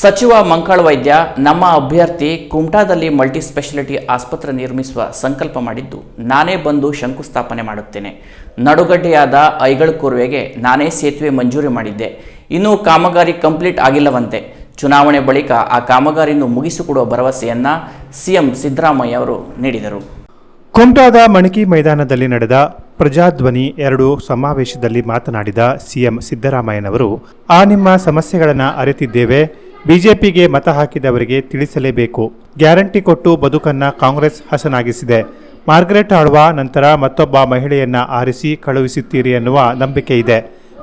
ಸಚಿವ ಮಂಕಾಳ ವೈದ್ಯ ನಮ್ಮ ಅಭ್ಯರ್ಥಿ ಕುಮಟಾದಲ್ಲಿ ಮಲ್ಟಿ ಸ್ಪೆಷಾಲಿಟಿ ಆಸ್ಪತ್ರೆ ನಿರ್ಮಿಸುವ ಸಂಕಲ್ಪ ಮಾಡಿದ್ದು ನಾನೇ ಬಂದು ಶಂಕುಸ್ಥಾಪನೆ ಮಾಡುತ್ತೇನೆ. ನಡುಗಡ್ಡೆಯಾದ ಐಗಳ ಕೂರ್ವೆಗೆ ನಾನೇ ಸೇತುವೆ ಮಂಜೂರಿ ಮಾಡಿದ್ದೆ. ಇನ್ನೂ ಕಾಮಗಾರಿ ಕಂಪ್ಲೀಟ್ ಆಗಿಲ್ಲವಂತೆ. ಚುನಾವಣೆ ಬಳಿಕ ಆ ಕಾಮಗಾರಿಯನ್ನು ಮುಗಿಸಿಕೊಡುವ ಭರವಸೆಯನ್ನ ಸಿಎಂ ಸಿದ್ದರಾಮಯ್ಯ ಅವರು ನೀಡಿದರು. ಕುಮಟಾದ ಮಣಕಿ ಮೈದಾನದಲ್ಲಿ ನಡೆದ ಪ್ರಜಾಧ್ವನಿ ಎರಡು ಸಮಾವೇಶದಲ್ಲಿ ಮಾತನಾಡಿದ ಸಿಎಂ ಸಿದ್ದರಾಮಯ್ಯನವರು, ಆ ನಿಮ್ಮ ಸಮಸ್ಯೆಗಳನ್ನು ಅರಿತಿದ್ದೇವೆ ಬಿಜೆಪಿಗೆ ಮತ ಹಾಕಿದವರಿಗೆ ತಿಳಿಸಲೇಬೇಕು. ಗ್ಯಾರಂಟಿ ಕೊಟ್ಟು ಬದುಕನ್ನ ಕಾಂಗ್ರೆಸ್ ಹಸನಾಗಿಸಿದೆ. ಮಾರ್ಗರೆಟ್ ಆಳ್ವ ನಂತರ ಮತ್ತೊಬ್ಬ ಮಹಿಳೆಯನ್ನ ಆರಿಸಿ ಕಳುಹಿಸುತ್ತೀರಿ ಎನ್ನುವ ನಂಬಿಕೆ ಇದೆ.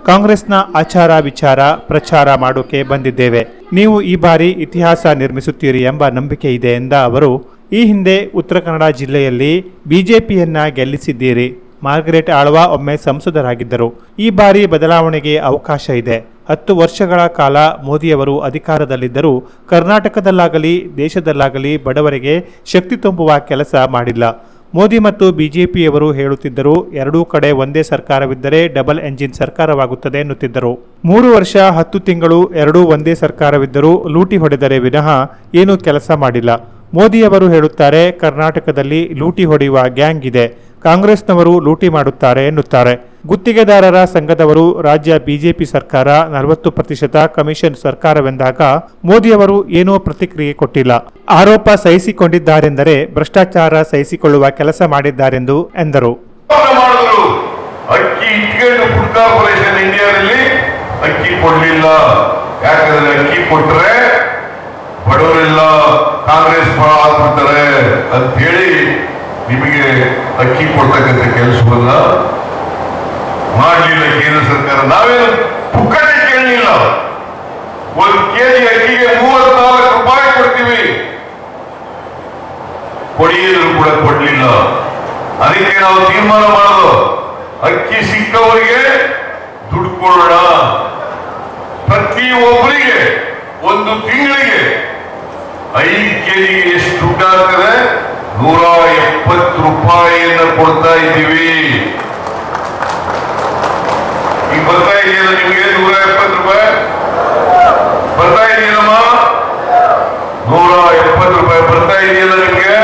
ಕಾಂಗ್ರೆಸ್ನ ಆಚಾರ ವಿಚಾರ ಪ್ರಚಾರ ಮಾಡೋಕೆ ಬಂದಿದ್ದೇವೆ. ನೀವು ಈ ಬಾರಿ ಇತಿಹಾಸ ನಿರ್ಮಿಸುತ್ತೀರಿ ಎಂಬ ನಂಬಿಕೆ ಇದೆ ಎಂದ ಅವರು, ಈ ಹಿಂದೆ ಉತ್ತರ ಕನ್ನಡ ಜಿಲ್ಲೆಯಲ್ಲಿ ಬಿಜೆಪಿಯನ್ನ ಗೆಲ್ಲಿಸಿದ್ದೀರಿ. ಮಾರ್ಗರೆಟ್ ಆಳ್ವ ಒಮ್ಮೆ ಸಂಸದರಾಗಿದ್ದರು. ಈ ಬಾರಿ ಬದಲಾವಣೆಗೆ ಅವಕಾಶ ಇದೆ. ಹತ್ತು ವರ್ಷಗಳ ಕಾಲ ಮೋದಿಯವರು ಅಧಿಕಾರದಲ್ಲಿದ್ದರೂ ಕರ್ನಾಟಕದಲ್ಲಾಗಲಿ, ದೇಶದಲ್ಲಾಗಲಿ ಬಡವರಿಗೆ ಶಕ್ತಿ ತುಂಬುವ ಕೆಲಸ ಮಾಡಿಲ್ಲ. ಮೋದಿ ಮತ್ತು ಬಿಜೆಪಿಯವರು ಹೇಳುತ್ತಿದ್ದರು ಎರಡೂ ಕಡೆ ಒಂದೇ ಸರ್ಕಾರವಿದ್ದರೆ ಡಬಲ್ ಎಂಜಿನ್ ಸರ್ಕಾರವಾಗುತ್ತದೆ ಎನ್ನುತ್ತಿದ್ದರು. ಮೂರು ವರ್ಷ, ಹತ್ತು ತಿಂಗಳು ಎರಡೂ ಒಂದೇ ಸರ್ಕಾರವಿದ್ದರೂ ಲೂಟಿ ಹೊಡೆದರೆ ವಿನಃ ಏನೂ ಕೆಲಸ ಮಾಡಿಲ್ಲ. ಮೋದಿಯವರು ಹೇಳುತ್ತಾರೆ, ಕರ್ನಾಟಕದಲ್ಲಿ ಲೂಟಿ ಹೊಡೆಯುವ ಗ್ಯಾಂಗ್ ಇದೆ. ಕಾಂಗ್ರೆಸ್ನವರು ಲೂಟಿ ಮಾಡುತ್ತಾರೆ ಎನ್ನುತ್ತಾರೆ. ಗುತ್ತಿಗೆದಾರರ ಸಂಘದವರು ರಾಜ್ಯ ಬಿಜೆಪಿ ಸರ್ಕಾರ ನಲವತ್ತು ಪ್ರತಿಶತ, ಕಮಿಷನ್ ಸರ್ಕಾರವೆಂದಾಗ ಮೋದಿಯವರು ಏನೂ ಪ್ರತಿಕ್ರಿಯೆ ಕೊಟ್ಟಿಲ್ಲ. ಆರೋಪ ಸಹಿಸಿಕೊಂಡಿದ್ದಾರೆಂದರೆ ಭ್ರಷ್ಟಾಚಾರ ಸಹಿಸಿಕೊಳ್ಳುವ ಕೆಲಸ ಮಾಡಿದ್ದಾರೆಂದು ಎಂದರು. ಅಕ್ಕಿ ಬಡವರೆಲ್ಲ, ಕಾಂಗ್ರೆಸ್ ಪರ ಆಗ್ಬಿಡ್ತಾರೆ ಅಂತ ಹೇಳಿ ನಿಮಗೆ ಅಕ್ಕಿ ಕೊಡ್ತಕ್ಕಂಥ ಕೆಲಸವಲ್ಲ ಮಾಡಲಿಲ್ಲ ಕೇಂದ್ರ ಸರ್ಕಾರ. ನಾವೇನು ಪುಕ್ಕಟೆ ಕೇಳಲಿಲ್ಲ. ಒಂದು ಕೆಜಿ ಅಕ್ಕಿಗೆ ಮೂವತ್ನಾಲ್ಕು ರೂಪಾಯಿ ಕೊಡ್ತೀವಿ. ಕೊಡಿಯಲು ಕೂಡ ಕೊಡ್ಲಿಲ್ಲ. ಅದಕ್ಕೆ ನಾವು ತೀರ್ಮಾನ ಮಾಡೋದು. ಅಕ್ಕಿ ಸಿಕ್ಕವರಿಗೆ ದುಡ್ಡು ಕೊಡೋಣ. ಪ್ರತಿ ಒಬ್ಬರಿಗೆ ಒಂದು ತಿಂಗಳಿಗೆ ಐದು ಕೆಜಿಗೆ ಎಷ್ಟು ದುಡ್ಡು ಆಗ್ತದೆ? ನೂರ ಎಪ್ಪತ್ತು ರೂಪಾಯಿಯನ್ನು ಕೊಡ್ತಾ ಇದ್ದೀವಿ. ಈಗ ಬರ್ತಾ ಇದೆಯಲ್ಲ ನಿಮಗೆ ನೂರ ಎಪ್ಪತ್ತು ರೂಪಾಯಿ? ಬರ್ತಾ ಇದೆಯಲ್ಲಮ್ಮ? ನೂರ ಎಪ್ಪತ್ತು ರೂಪಾಯಿ ಬರ್ತಾ ಇದೆಯಲ್ಲ ನಿಮಗೆ?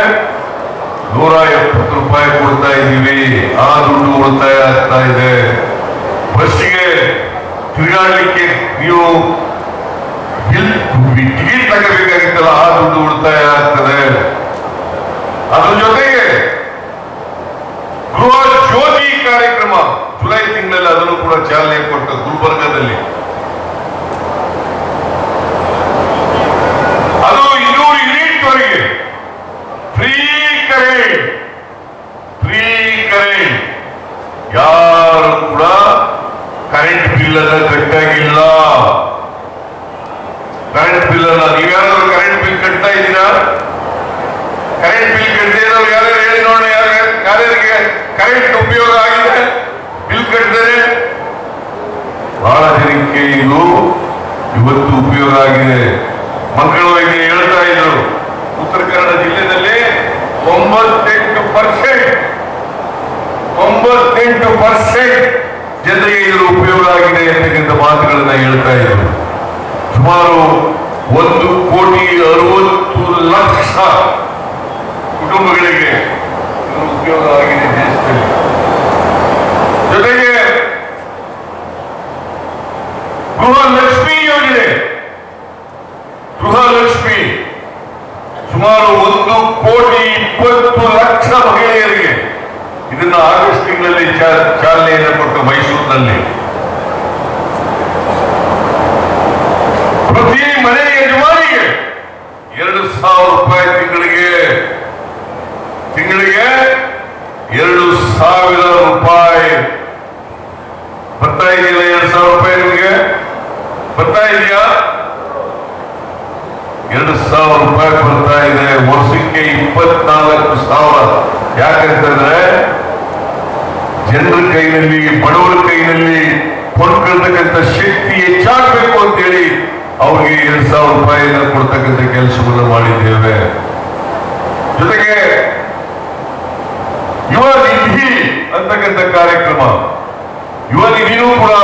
ನೂರ ಎಪ್ಪತ್ತು ರೂಪಾಯಿ ಕೊಡ್ತಾ ಇದ್ದೀವಿ. ಆ ದುಡ್ಡು ಉಳಿತಾಯ ಆಗ್ತಾ ಇದೆ. ಬಸ್ಸಿಗೆ ತಿರುಗಾಡಲಿಕ್ಕೆ ನೀವು ಟಿಕೆಟ್ ತಗೋಬೇಕಾಗಿತ್ತಲ್ಲ, ಆ ದುಡ್ಡು ಉಳಿತಾಯ ಆಗ್ತದೆ ಅದ್ರ ಜೊತೆಗೆ ಗೃಹ ಜ್ಯೋತಿ ಕಾರ್ಯಕ್ರಮ ಜುಲೈ ತಿಂಗಳಲ್ಲಿ ಅದನ್ನು ಕೂಡ ಚಾಲನೆ ಕೊಟ್ಟ ಗುಲ್ಬರ್ಗದಲ್ಲಿ ಅದು ಇನ್ನೂರು ಯೂನಿಟ್ ವರೆಗೆ ಫ್ರೀ ಕರೆಂಟ್ ಫ್ರೀ ಕರೆಂಟ್ ಯಾರು ಕೂಡ ಕರೆಂಟ್ ಬಿಲ್ ಅನ್ನ ಕಟ್ಟಾಗಿಲ್ಲ ಕರೆಂಟ್ ಬಿಲ್ ಅನ್ನ ನೀವ್ಯಾರಾದ್ರೂ ಕರೆಂಟ್ ಬಿಲ್ ಕಟ್ತಾ ಇದ್ದೀರಾ ಕರೆಂಟ್ ಬಿಲ್ ಕಟ್ಟದೇ ಇರೋರು ಯಾರ್ಯಾರು ಹೇಳಿ ನೋಡೋಣ ಯಾರು ಯಾರ್ಯಾರಿಗೆ ಕರೆಂಟ್ ಉಪಯೋಗ ಆಗಿದೆ ಬಿಲ್ ಕಟ್ಟಿದರೆ ಇದು ಇವತ್ತು ಉಪಯೋಗ ಆಗಿದೆ. ಮಕ್ಕಳು ಹೇಳ್ತಾ ಇದ್ರು ಉತ್ತರ ಕನ್ನಡ ಜಿಲ್ಲೆಯಲ್ಲಿ ಒಂಬತ್ತೆಂಟು ಪರ್ಸೆಂಟ್ ಒಂಬತ್ತೆಂಟು ಪರ್ಸೆಂಟ್ ಜನರಿಗೆ ಇದರ ಉಪಯೋಗ ಆಗಿದೆ ಅಂತಕ್ಕಂಥ ಮಾತುಗಳನ್ನ ಹೇಳ್ತಾ ಇದ್ರು ಸುಮಾರು ಒಂದು ಕೋಟಿ ಅರವತ್ತು ಲಕ್ಷ ಕುಟುಂಬಗಳಿಗೆ ಇದರ ಉಪಯೋಗ ಆಗಿದೆ ದೇಶದಲ್ಲಿ ಜೊತೆಗೆ ಗೃಹಲಕ್ಷ್ಮಿ ಯೋಜನೆ ಗೃಹಲಕ್ಷ್ಮಿ ಸುಮಾರು ಒಂದು ಕೋಟಿ ಇಪ್ಪತ್ತು ಲಕ್ಷ ಮಹಿಳೆಯರಿಗೆ ಇದನ್ನ ಆಗಸ್ಟ್ ತಿಂಗಳಲ್ಲಿ ಚಾ- ಚಾಲನೆಯನ್ನು ಕೊಟ್ಟು ಮೈಸೂರಿನಲ್ಲಿ ಪ್ರತಿ ಮನೆ ಯಜಮಾನಿಗೆ ಎರಡು ಸಾವಿರ ರೂಪಾಯಿ ತಿಂಗಳಿಗೆ. ತಿಂಗಳಿಗೆ ಎರಡು ಸಾವಿರ ರೂಪಾಯಿ. ಬರ್ತಾ ಇದೆಯಲ್ಲ ಎರಡು ಸಾವಿರ ರೂಪಾಯಿ ನಿಮಗೆ? ಬರ್ತಾ ಇದೆಯಾ? ಎರಡು ಸಾವಿರ ರೂಪಾಯಿ ಬರ್ತಾ ಇದೆ. ವರ್ಷಕ್ಕೆ ಇಪ್ಪತ್ನಾಲ್ಕು ಸಾವಿರ. ಯಾಕಂತಂದ್ರೆ ಜನರ ಕೈನಲ್ಲಿ ಬಡವರ ಕೈನಲ್ಲಿ ಕೊಂಡ್ಕೊಳ್ತಕ್ಕಂಥ ಶಕ್ತಿ ಹೆಚ್ಚಾಗಬೇಕು ಅಂತೇಳಿ ಅವ್ರಿಗೆ ಎರಡು ಸಾವಿರ ರೂಪಾಯಿನ ಕೊಡ್ತಕ್ಕಂಥ ಕೆಲಸವನ್ನು ಮಾಡಿದ್ದೇವೆ. ಜೊತೆಗೆ ಯುವ ನಿಧಿ ಅಂತಕ್ಕಂಥ ಕಾರ್ಯಕ್ರಮ. ಯುವ ನಿಧಿನೂ ಕೂಡ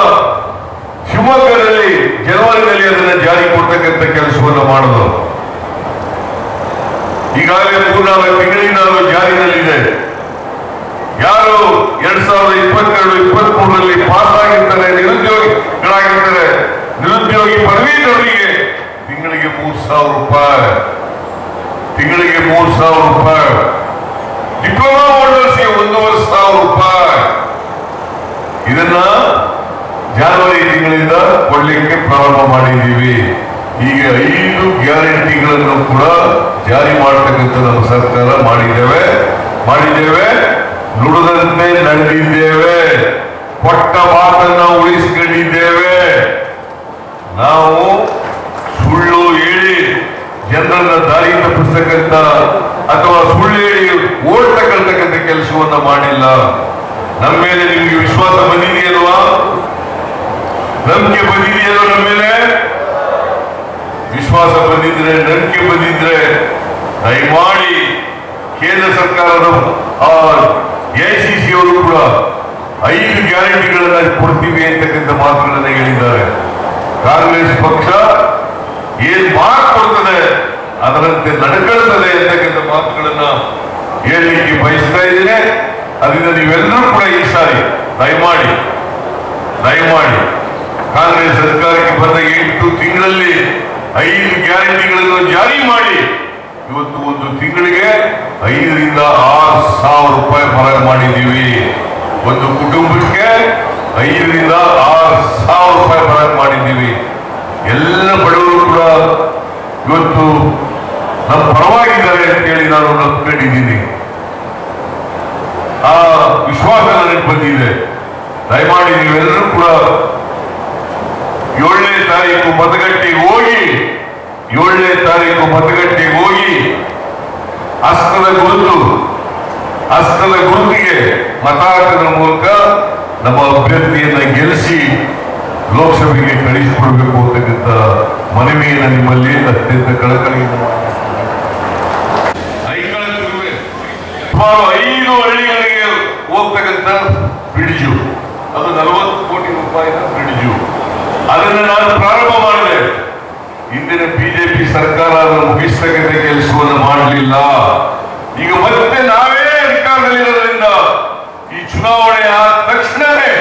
ಶಿವಮೊಗ್ಗದಲ್ಲಿ ಜನವರಿನಲ್ಲಿ ಅದನ್ನ ಜಾರಿ ಕೊಡ್ತಕ್ಕಂಥ ಕೆಲಸವನ್ನು ಮಾಡೋದು. ಈಗಾಗಲೇ ಮೂರ್ನಾಲ್ಕು ತಿಂಗಳಿಂದ ಅದು ಜಾರಿನಲ್ಲಿದೆ ಯಾರು ಎರಡ್ ಸಾವಿರದ ಇಪ್ಪತ್ತೆರಡು ಇಪ್ಪತ್ತ್ ಮೂರರಲ್ಲಿ ಪಾಸ್ ಆಗಿರ್ತಾರೆ ನಿರುದ್ಯೋಗಿಗಳಾಗಿರ್ತಾರೆ, ನಿರುದ್ಯೋಗಿ ಪದವೀಧರರಿಗೆ ತಿಂಗಳಿಗೆ ಮೂರ್ ಸಾವಿರ ರೂಪಾಯಿ. ತಿಂಗಳಿಗೆ ಮೂರು ಸಾವಿರ ರೂಪಾಯಿ. ಡಿಪ್ಲೊಮಾ ಹೋಲ್ಡರ್ಸ್ಗೆ ಒಂದೂವರೆ ಸಾವಿರ ರೂಪಾಯಿ. ಇದನ್ನ ಜನವರಿ ತಿಂಗಳಿಂದ ಕೊಡ್ಲಿಕ್ಕೆ ಪ್ರಾರಂಭ ಮಾಡಿದ್ದೀವಿ. ಈಗ ಐದು ಗ್ಯಾರಂಟಿಗಳನ್ನು ಕೂಡ ಜಾರಿ ಮಾಡತಕ್ಕಂಥ ನಮ್ಮ ಸರ್ಕಾರ ಮಾಡಿದ್ದೇವೆ. ಮಾಡಿದ್ದೇವೆ. ನುಡಿದಂತೆ ನಡೆದಿದ್ದೇವೆ. ಕೊಟ್ಟ ಮಾತನ್ನ ಉಳಿಸಿಕೊಂಡಿದ್ದೇವೆ. ನಾವು ಜನರನ್ನ ದಾರಿ ತಪ್ಪಿಸ್ತಕ್ಕಂಥ ಅಥವಾ ಸುಳ್ಳು ಹೇಳಿ ಓಟ್ ತಗೊಳ್ತಕ್ಕಂಥ ಕೆಲಸವನ್ನ ಮಾಡಿಲ್ಲ. ನಮ್ಮ ಮೇಲೆ ನಿಮ್ಗೆ ವಿಶ್ವಾಸ ಬಂದಿದೆಯಲ್ವಾ ನಂಬಿಕೆ ಬಂದಿದೆಯಲ್ವ ನಮ್ಮ ಮೇಲೆ? ವಿಶ್ವಾಸ ಬಂದಿದ್ರೆ, ನಂಬಿಕೆ ಬಂದಿದ್ರೆ ದಯಮಾಡಿ ಕೇಂದ್ರ ಸರ್ಕಾರದ ಎಐಸಿಸಿ ಅವರು ಕೂಡ ಐದು ಗ್ಯಾರಂಟಿಗಳನ್ನ ಕೊಡ್ತೀವಿ ಅಂತಕ್ಕಂಥ ಮಾತುಗಳನ್ನ ಹೇಳಿದ್ದಾರೆ. ಕಾಂಗ್ರೆಸ್ ಪಕ್ಷ ಏನ್ ಮಾತು ಕೊಡ್ತದೆ ಅದರಂತೆ ನಡ್ಕೊಳ್ತದೆ ಅಂತಕ್ಕಂಥ ಮಾತುಗಳನ್ನ ಹೇಳಲಿಕ್ಕೆ ಬಯಸ್ತಾ ಇದ್ದೇನೆ. ಅದರಿಂದ ನೀವೆಲ್ಲರೂ ಕೂಡ ಈ ಸಾರಿ ದಯಮಾಡಿ ದಯಮಾಡಿ ಕಾಂಗ್ರೆಸ್ ಸರ್ಕಾರಕ್ಕೆ ಬಂದ ಎಂಟು ತಿಂಗಳಲ್ಲಿ ಐದು ಗ್ಯಾರಂಟಿಗಳನ್ನು ಜಾರಿ ಮಾಡಿ, ಇವತ್ತು ಒಂದು ತಿಂಗಳಿಗೆ ಐದರಿಂದ ಆರು ಸಾವಿರ ರೂಪಾಯಿ ಬರ ಮಾಡಿದ್ದೀವಿ. ಒಂದು ಕುಟುಂಬಕ್ಕೆ ಐದರಿಂದ ಆರು ಸಾವಿರ ರೂಪಾಯಿ ಬರ ಮಾಡಿದ್ದೀವಿ. ಎಲ್ಲ ಬಡವರು ಕೂಡ ಇವತ್ತು ನಮ್ಮ ಪರವಾಗಿದ್ದಾರೆ ಅಂತೇಳಿ ನಾನು ಕೇಳಿದ್ದೀನಿ ಆ ವಿಶ್ವಾಸ ನನಗೆ ಬಂದಿದೆ. ದಯಮಾಡಿ ನೀವೆಲ್ಲರೂ ಕೂಡ ಏಳನೇ ತಾರೀಕು ಮತಗಟ್ಟೆಗೆ ಹೋಗಿ, ಏಳನೇ ತಾರೀಕು ಮತಗಟ್ಟೆಗೆ ಹೋಗಿ ಹಸ್ತದ ಗುರುತು, ಹಸ್ತದ ಗುರುತಿಗೆ ಮತ ಹಾಕದ ಮೂಲಕ ನಮ್ಮ ಅಭ್ಯರ್ಥಿಯನ್ನ ಗೆಲ್ಲಿಸಿ ಲೋಕಸಭೆಗೆ ಕಳಿಸಿಕೊಡ್ಬೇಕು ಅಂತಕ್ಕಂಥ ಮನವಿಯನ್ನು ನಿಮ್ಮಲ್ಲಿ ಅತ್ಯಂತ ಕಳಕಳಿಯಿಂದ ಐಕಳಕುರುವೆ ಸುಮಾರು ಐದು ಹಳ್ಳಿಗಳಿಗೆ ಹೋಗ್ತಕ್ಕಂಥ ಬ್ರಿಡ್ಜು. ಅದು ನಲವತ್ತು ಕೋಟಿ ರೂಪಾಯಿನ ಬ್ರಿಡ್ಜು. ಅದನ್ನು ನಾನು ಪ್ರಾರಂಭ ಮಾಡಿದೆ. ಹಿಂದಿನ ಬಿಜೆಪಿ ಸರ್ಕಾರ ಅದನ್ನು ಮುಗಿಸ್ತಕ್ಕಂಥ ಕೆಲಸವನ್ನು ಮಾಡಲಿಲ್ಲ. ಈಗ ಮತ್ತೆ ನಾವೇ ಅಧಿಕಾರದಲ್ಲಿರೋದ್ರಿಂದ ಈ ಚುನಾವಣೆ ಆದ ತಕ್ಷಣವೇ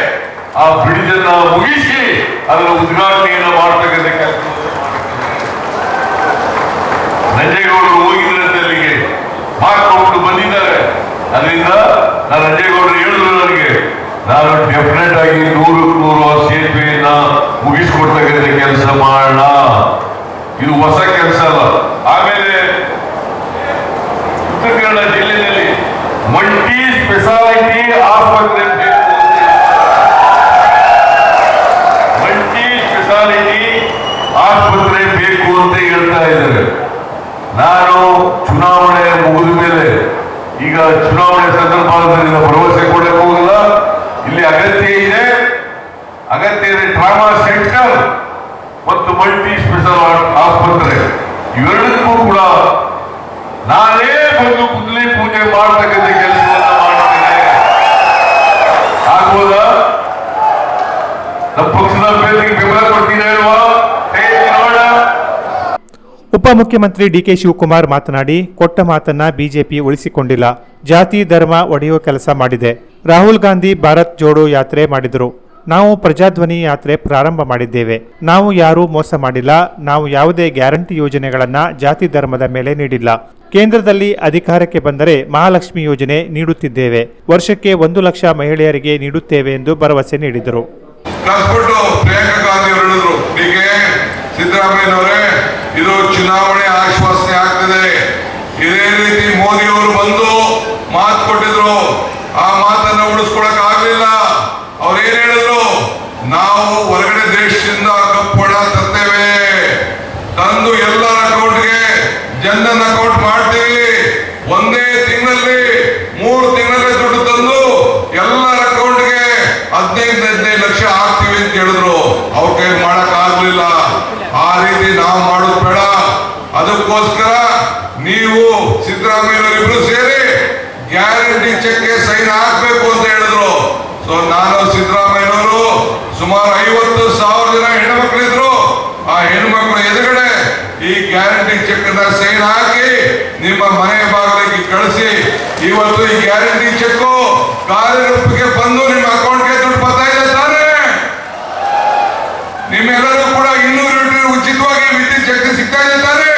ಆ ಬ್ರಿಡ್ಜ್ ಅನ್ನ ಮುಗಿಸಿ ಅದರ ಉದ್ಘಾಟನೆಯನ್ನು ಮಾಡ್ತಕ್ಕಂಥ ಕೆಲಸ ನಂಜೇಗೌಡರು ಹೋಗಿದ್ದಾರೆ ಅಲ್ಲಿಗೆ. ಮಾಡ್ಕೊಂಡು ಬಂದಿದ್ದಾರೆ. ಅದರಿಂದ ನಾನು ನಂಜೇಗೌಡರು ನಾನು ಡೆಫಿನೆಟ್ ಆಗಿ ನೂರಕ್ಕೆ ನೂರು ಸೇತುವೆಯನ್ನ ಮುಗಿಸ್ಕೊಡ್ತಕ್ಕಂಥ ಕೆಲಸ ಮಾಡೋಣ. ಇದು ಹೊಸ ಕೆಲಸ ಅಲ್ಲ. ಆಮೇಲೆ ಉತ್ತರ ಕನ್ನಡ ಜಿಲ್ಲೆಯಲ್ಲಿ ಮಲ್ಟಿ ಸ್ಪೆಷಾಲಿಟಿ ಆಸ್ಪತ್ರೆ ಬೇಕು ಮಲ್ಟಿ ಸ್ಪೆಷಾಲಿಟಿ ಆಸ್ಪತ್ರೆ ಬೇಕು ಅಂತ ಹೇಳ್ತಾ ಇದ್ದಾರೆ ನಾನು ಚುನಾವಣೆ ಮುಗಿದ ಮೇಲೆ ಈಗ ಚುನಾವಣೆ ಸಂದರ್ಭದಲ್ಲಿ ಭರವಸೆ ಕೊಡಕ್ಕೆ ಹೋಗಲ್ಲ ಇಲ್ಲಿ ಅಗತ್ಯ ಇದೆ ಅಗತ್ಯ ಇದೆ ಟ್ರಾಮಾ ಸೆಂಟರ್ ಮತ್ತು ಮಲ್ಟಿ ಸ್ಪೆಷಲ್ ಆಸ್ಪತ್ರೆ ಇವೆರಡಕ್ಕೂ ಕೂಡ ನಾನೇ ಬಂದು ಕುದಲಿ ಪೂಜೆ ಮಾಡ್ತಕ್ಕಂಥ ಕೆಲಸವನ್ನ ಮಾಡ್ತೇನೆ. ಆಗ್ಬೋದಾ? ನಮ್ಮ ಪಕ್ಷದ ಅಭ್ಯರ್ಥಿಗೆ ಬೆಂಬಲ ಕೊಡ್ತೀನಿ ನೋಡೋಣ ಉಪಮುಖ್ಯಮಂತ್ರಿ ಡಿಕೆ ಶಿವಕುಮಾರ್ ಮಾತನಾಡಿ, ಕೊಟ್ಟ ಮಾತನ್ನ ಬಿಜೆಪಿ ಉಳಿಸಿಕೊಂಡಿಲ್ಲ. ಜಾತಿ, ಧರ್ಮ ಒಡೆಯುವ ಕೆಲಸ ಮಾಡಿದೆ. ರಾಹುಲ್ ಗಾಂಧಿ ಭಾರತ್ ಜೋಡೋ ಯಾತ್ರೆ ಮಾಡಿದರು. ನಾವು ಪ್ರಜಾಧ್ವನಿ ಯಾತ್ರೆ ಪ್ರಾರಂಭ ಮಾಡಿದ್ದೇವೆ. ನಾವು ಯಾರೂ ಮೋಸ ಮಾಡಿಲ್ಲ. ನಾವು ಯಾವುದೇ ಗ್ಯಾರಂಟಿ ಯೋಜನೆಗಳನ್ನು ಜಾತಿ ಧರ್ಮದ ಮೇಲೆ ನೀಡಿಲ್ಲ. ಕೇಂದ್ರದಲ್ಲಿ ಅಧಿಕಾರಕ್ಕೆ ಬಂದರೆ ಮಹಾಲಕ್ಷ್ಮಿ ಯೋಜನೆ ನೀಡುತ್ತಿದ್ದೇವೆ. ವರ್ಷಕ್ಕೆ ಒಂದು ಲಕ್ಷ ಮಹಿಳೆಯರಿಗೆ ನೀಡುತ್ತೇವೆ ಎಂದು ಭರವಸೆ ನೀಡಿದರು. ಇದು ಚುನಾವಣೆ ಆಶ್ವಾಸನೆ ಆಗ್ತದೆ. ಇದೇ ರೀತಿ ಮೋದಿ ಅವರು ಬಂದು ಮಾತು ಕೊಟ್ಟಿದ್ರು. ಆ ಮಾತನ್ನ ಉಳಿಸ್ಕೊಳಕ್ ನಾವು ಹೊರಗಡೆ ದೇಶದಿಂದ ಕಪ್ಪಡ ತರ್ತೇವೆ. ತಂದು ಎಲ್ಲರ ಅಕೌಂಟ್ಗೆ ಜನಧನ್ ಅಕೌಂಟ್ ಮಾಡ್ತೀವಿ. ಒಂದೇ ತಿಂಗಳಲ್ಲಿ ಮೂರು ತಿಂಗಳಲ್ಲೇ ದುಡ್ಡು ತಂದು ಎಲ್ಲರ ಅಕೌಂಟ್ಗೆ ಹದಿನೈದು ಹದಿನೈದು ಲಕ್ಷ ಹಾಕ್ತೀವಿ ಅಂತ ಹೇಳಿದ್ರು. ಅವ್ರ ಕೈ ಮಾಡಕ್ ಆಗ್ಲಿಲ್ಲ. ಆ ರೀತಿ ನಾವು ಮಾಡೋದು ಬೇಡ. ಅದಕ್ಕೋಸ್ಕರ ನೀವು ಸಿದ್ದರಾಮಯ್ಯನವರಿಬ್ರು ಸೇರಿ ಗ್ಯಾರಂಟಿ ಚೆಕ್ ಸೈನ್ ಹಾಕ್ಬೇಕು ಅಂತ ಹೇಳಿದ್ರು. ಸೊ ನಾನು ಸಿದ್ದರಾಮಯ್ಯನವರು ಸುಮಾರು ಐವತ್ತು ಸಾವಿರ ಜನ ಹೆಣ್ಮಕ್ಳಿದ್ರು. ಆ ಹೆಣ್ಮಕ್ಳ ಎದುರುಗಡೆ ಈ ಗ್ಯಾರಂಟಿ ಚೆಕ್ನ ಸೈನ್ ಹಾಕಿ ನಿಮ್ಮ ಮನೆ ಭಾಗಕ್ಕೆ ಕಳಿಸಿ. ಇವತ್ತು ಈ ಗ್ಯಾರಂಟಿ ಚೆಕ್ ಕಾರ್ಯರೂಪಕ್ಕೆ ಬಂದು ನಿಮ್ಮ ಅಕೌಂಟ್ಗೆ ದುಡ್ಡು ಬರ್ತಾ ಇದೆ ತಾನೇ? ನಿಮ್ಮೆಲ್ಲರೂ ಕೂಡ ಇನ್ನೂರು ಯೂನಿಟ್ ಉಚಿತವಾಗಿ ವಿದ್ಯುತ್ ಚೆಕ್ ಸಿಗ್ತಾ ಇದೆ ತಾನೇ?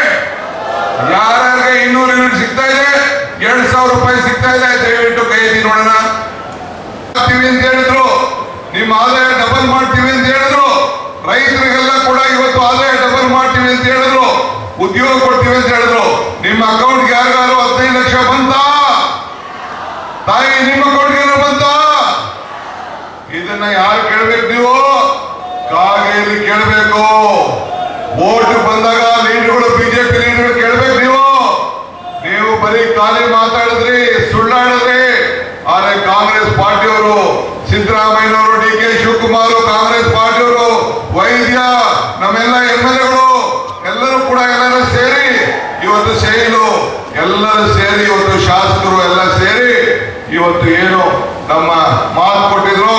ಯಾರ್ಯಾರಿಗೆ ಇನ್ನೂರು ಯೂನಿಟ್ ಸಿಗ್ತಾ ಇದೆ? ಎರಡ್ ಸಾವಿರ ರೂಪಾಯಿ ಸಿಗ್ತಾ ಇದೆ. ದಯವಿಟ್ಟು ಕೈ ನೋಡೋಣ ನಿಮ್ಮ ಆದಾಯ ಡಬಲ್ ಮಾಡ್ತೀವಿ ಅಂತ ಹೇಳಿದ್ರು. ರೈತರಿಗೆಲ್ಲ ಕೂಡ ಇವತ್ತು ಆದಾಯ ಡಬಲ್ ಮಾಡ್ತೀವಿ ಅಂತ ಹೇಳಿದ್ರು. ಉದ್ಯೋಗ ಕೊಡ್ತೀವಿ ಅಂತ ಹೇಳಿದ್ರು. ನಿಮ್ಮ ಅಕೌಂಟ್ಗೆ ಯಾರಿಗಾರು ಹದಿನೈದು ಲಕ್ಷ ಬಂತ? ತಾಯಿ, ನಿಮ್ಮ ಅಕೌಂಟ್ಗೆ ಬಂತಾ? ಇದನ್ನ ಯಾರು ಕೇಳ್ಬೇಕು ನೀವು? ಕಾಗೆಯಲ್ಲಿ ಕೇಳಬೇಕು. ಓಟ್ ಬಂದಾಗ ಲೀಡರ್ಗಳು ಬಿಜೆಪಿ ಲೀಡರ್ ಕೇಳ್ಬೇಕು ನೀವು. ನೀವು ಬರೀ ಖಾಲಿ ಮಾತಾಡಿದ್ರಿ, ಸುಳ್ಳಾಡಿದ್ರಿ. ಆದ್ರೆ ಕಾಂಗ್ರೆಸ್ ಪಾರ್ಟಿಯವರು ಡಿ ಕೆ ಶಿವಕುಮಾರ್, ಕಾಂಗ್ರೆಸ್ ಪಾರ್ಟಿಯವರು, ವೈದ್ಯ, ನಮ್ಮೆಲ್ಲ ಎಂ ಎಲ್ ಎಗಳು, ಎಲ್ಲರೂ ಕೂಡ ಎಲ್ಲರೂ ಸೇರಿ ಇವತ್ತು ಸೇರಿಲು ಎಲ್ಲರೂ ಸೇರಿ ಇವತ್ತು ಶಾಸಕರು ಎಲ್ಲ ಸೇರಿ ಇವತ್ತು ಏನು ನಮ್ಮ ಮಾತು ಕೊಟ್ಟಿದ್ರು,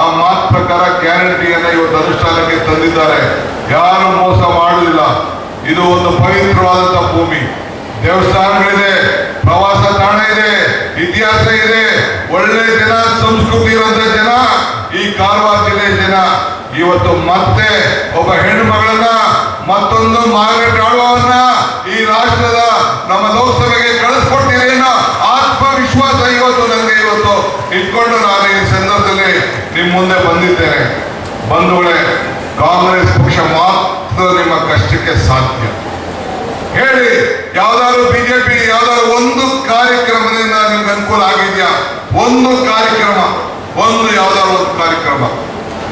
ಆ ಮಾತು ಪ್ರಕಾರ ಗ್ಯಾರಂಟಿಯನ್ನ ಇವತ್ತು ಅನುಷ್ಠಾನಕ್ಕೆ ತಂದಿದ್ದಾರೆ. ಯಾರು ಮೋಸ ಮಾಡುವುದಿಲ್ಲ. ಇದು ಒಂದು ಪವಿತ್ರವಾದಂತಹ ಭೂಮಿ. ದೇವಸ್ಥಾನಗಳಿದೆ, ಪ್ರವಾಸ ತಾಣ ಇದೆ, ಇತಿಹಾಸ ಇದೆ, ಒಳ್ಳೆ ಜನ, ಸಂಸ್ಕೃತಿ ಇರುವಂತ ಜನ, ಈ ಕಾರವಾರ ಜಿಲ್ಲೆಯ ಜನ. ಇವತ್ತು ಮತ್ತೆ ಒಬ್ಬ ಹೆಣ್ಣು ಮಗಳನ್ನ ಮತ್ತೊಂದು ಮಾರ್ಗರೆಟ್ ಆಳುವವನ್ನ ಈ ರಾಷ್ಟ್ರದ ನಮ್ಮ ಲೋಕಸಭೆಗೆ ಕಳಿಸ್ಕೊಡ್ತೀನಿ ಅನ್ನೋ ಆತ್ಮವಿಶ್ವಾಸ ಇವತ್ತು ನನಗೆ ಇವತ್ತು ಇಟ್ಕೊಂಡು ನಾನು ಈ ಸಂದರ್ಭದಲ್ಲಿ ನಿಮ್ಮ ಮುಂದೆ ಬಂದಿದ್ದೇನೆ. ಬಂಧುಗಳೇ, ಕಾಂಗ್ರೆಸ್ ಪಕ್ಷ ಮಾತ್ರ ನಿಮ್ಮ ಕಷ್ಟಕ್ಕೆ ಸಾಧ್ಯ. ಯಾವ್ದಾದ್ರು ಬಿಜೆಪಿ ಯಾವ್ದಾದ್ರು ಒಂದು ಕಾರ್ಯಕ್ರಮದಿಂದ ನಿಮ್ಗೆ ಅನುಕೂಲ ಆಗಿದ್ಯಾ? ಒಂದು ಕಾರ್ಯಕ್ರಮ, ಒಂದು ಯಾವ್ದಾದ್ರು ಒಂದು ಕಾರ್ಯಕ್ರಮ.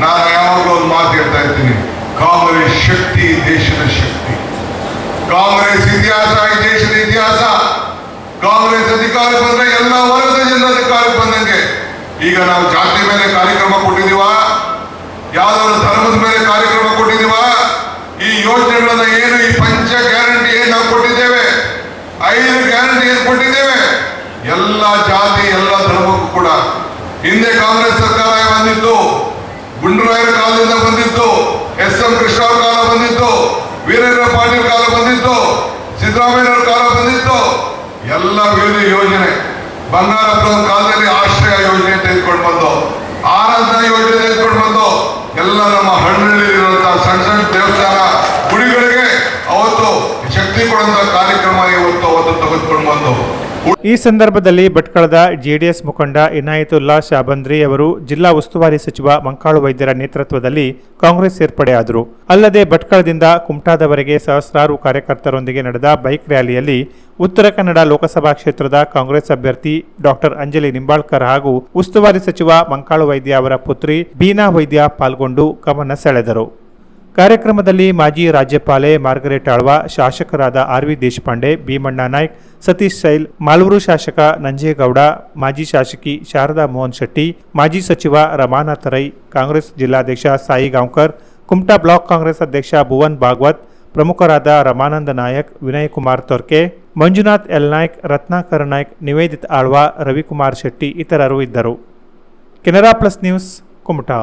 ನಾನು ಯಾವಾಗಲೂ ಒಂದು ಮಾತು ಹೇಳ್ತಾ ಇರ್ತೀನಿ. ಕಾಂಗ್ರೆಸ್ ಶಕ್ತಿ, ದೇಶದ ಶಕ್ತಿ. ಕಾಂಗ್ರೆಸ್ ಇತಿಹಾಸ, ಈ ದೇಶದ ಇತಿಹಾಸ. ಕಾಂಗ್ರೆಸ್ ಅಧಿಕಾರ ಬಂದ್ರೆ ಎಲ್ಲ ವರ್ಗದ ಜನರ ಅಧಿಕಾರ ಬಂದಂಗೆ. ಈಗ ನಾವು ಜಾತಿ ಮೇಲೆ ಕಾರ್ಯಕ್ರಮ ಕೊಟ್ಟಿದೀವಾ ಯಾವ್ದಾದ್ರು ಧರ್ಮದ ಮೇಲೆ ಕಾರ್ಯಕ್ರಮ ಕೊಟ್ಟಿದೀವಾ ಈ ಯೋಜನೆಗಳನ್ನ ಏನು ಈ ಪಂಚ ಗ್ಯಾರಂಟಿ ಏನು ನಾವು ಕೊಟ್ಟಿದ್ದೇವೆ ಐದು ಗ್ಯಾರಂಟಿ ಏನು ಕೊಟ್ಟಿದ್ದೇವೆ ಎಲ್ಲ ಜಾತಿ ಎಲ್ಲ ಧರ್ಮಕ್ಕೂ ಕೂಡ ಹಿಂದೆ ಕಾಂಗ್ರೆಸ್ ಸರ್ಕಾರ ಬಂದಿತ್ತು, ಗುಂಡರಾಯರ ಕಾಲದಿಂದ ಬಂದಿತ್ತು ಎಸ್ ಎಂ ಕೃಷ್ಣ ಕಾಲ ಬಂದಿತ್ತು, ವೀರೇಂದ್ರ ಪಾಟೀಲ್ ಕಾಲ ಬಂದಿತ್ತು ಸಿದ್ದರಾಮಯ್ಯ ಕಾಲ ಬಂದಿತ್ತು. ಎಲ್ಲ ವಿವಿಧ ಯೋಜನೆ ಬಂಗಾರಪ್ಪನ ಕಾಲದಲ್ಲಿ ಆಶ್ರಯ ಯೋಜನೆ ತೆಗೆದುಕೊಂಡು ಬಂದು, ಆರಾಧನಾ ಯೋಜನೆ ತೆಗೆದುಕೊಂಡು ಬಂದು, ಎಲ್ಲ ನಮ್ಮ ಹಳ್ಳಿಯಲ್ಲಿರುವಂತಹ ಸಣ್ಣ ಸಣ್ಣ ದೇವಸ್ಥಾನ ಗುಡಿಗಳಿಗೆ ಅವತ್ತು ಶಕ್ತಿ ಕೊಡುವಂತಹ ಕಾರ್ಯಕ್ರಮ ಇವತ್ತು ಅವತ್ತು ತೆಗೆದುಕೊಂಡು ಬಂದು ಈ ಸಂದರ್ಭದಲ್ಲಿ ಭಟ್ಕಳದ ಜೆಡಿಎಸ್ ಮುಖಂಡ ಇನಾಯತುಲ್ಲಾ ಶಾಬಂದ್ರಿ ಅವರು ಜಿಲ್ಲಾ ಉಸ್ತುವಾರಿ ಸಚಿವ ಮಂಕಾಳು ವೈದ್ಯರ ನೇತೃತ್ವದಲ್ಲಿ ಕಾಂಗ್ರೆಸ್ ಸೇರ್ಪಡೆಯಾದರು ಅಲ್ಲದೆ ಭಟ್ಕಳದಿಂದ ಕುಮಟಾದವರೆಗೆ ಸಹಸ್ರಾರು ಕಾರ್ಯಕರ್ತರೊಂದಿಗೆ ನಡೆದ ಬೈಕ್ ರ್ಯಾಲಿಯಲ್ಲಿ ಉತ್ತರ ಕನ್ನಡ ಲೋಕಸಭಾ ಕ್ಷೇತ್ರದ ಕಾಂಗ್ರೆಸ್ ಅಭ್ಯರ್ಥಿ ಡಾಕ್ಟರ್ ಅಂಜಲಿ ನಿಂಬಾಳ್ಕರ್ ಹಾಗೂ ಉಸ್ತುವಾರಿ ಸಚಿವ ಮಂಕಾಳು ವೈದ್ಯ ಅವರ ಪುತ್ರಿ ಬೀನಾ ವೈದ್ಯ ಪಾಲ್ಗೊಂಡು ಗಮನ ಸೆಳೆದರು. ಕಾರ್ಯಕ್ರಮದಲ್ಲಿ ಮಾಜಿ ರಾಜ್ಯಪಾಲೆ ಮಾರ್ಗರೇಟ್ ಆಳ್ವ, ಶಾಸಕರಾದ ಆರ್ ವಿ ದೇಶಪಾಂಡೆ, ಭೀಮಣ್ಣ ನಾಯ್ಕ್, ಸತೀಶ್ ಸೈಲ್, ಮಾಲೂರು ಶಾಸಕ ನಂಜೇಗೌಡ, ಮಾಜಿ ಶಾಸಕಿ ಶಾರದಾ ಮೋಹನ್ ಶೆಟ್ಟಿ, ಮಾಜಿ ಸಚಿವ ರಮಾನಾಥ ರೈ, ಕಾಂಗ್ರೆಸ್ ಜಿಲ್ಲಾಧ್ಯಕ್ಷ ಸಾಯಿ ಗಾಂವ್ಕರ್, ಕುಮಟಾ ಬ್ಲಾಕ್ ಕಾಂಗ್ರೆಸ್ ಅಧ್ಯಕ್ಷ ಭುವನ್ ಭಾಗವತ್, ಪ್ರಮುಖರಾದ ರಮಾನಂದ ನಾಯಕ್, ವಿನಯ್ ಕುಮಾರ್ ತೊರ್ಕೆ, ಮಂಜುನಾಥ್ ಎಲ್ ನಾಯ್ಕ್, ರತ್ನಾಕರ್ ನಾಯ್ಕ್, ನಿವೇದಿತ್ ಆಳ್ವ, ರವಿಕುಮಾರ್ ಶೆಟ್ಟಿ ಇತರರು ಇದ್ದರು. Canara plus news, Kumta.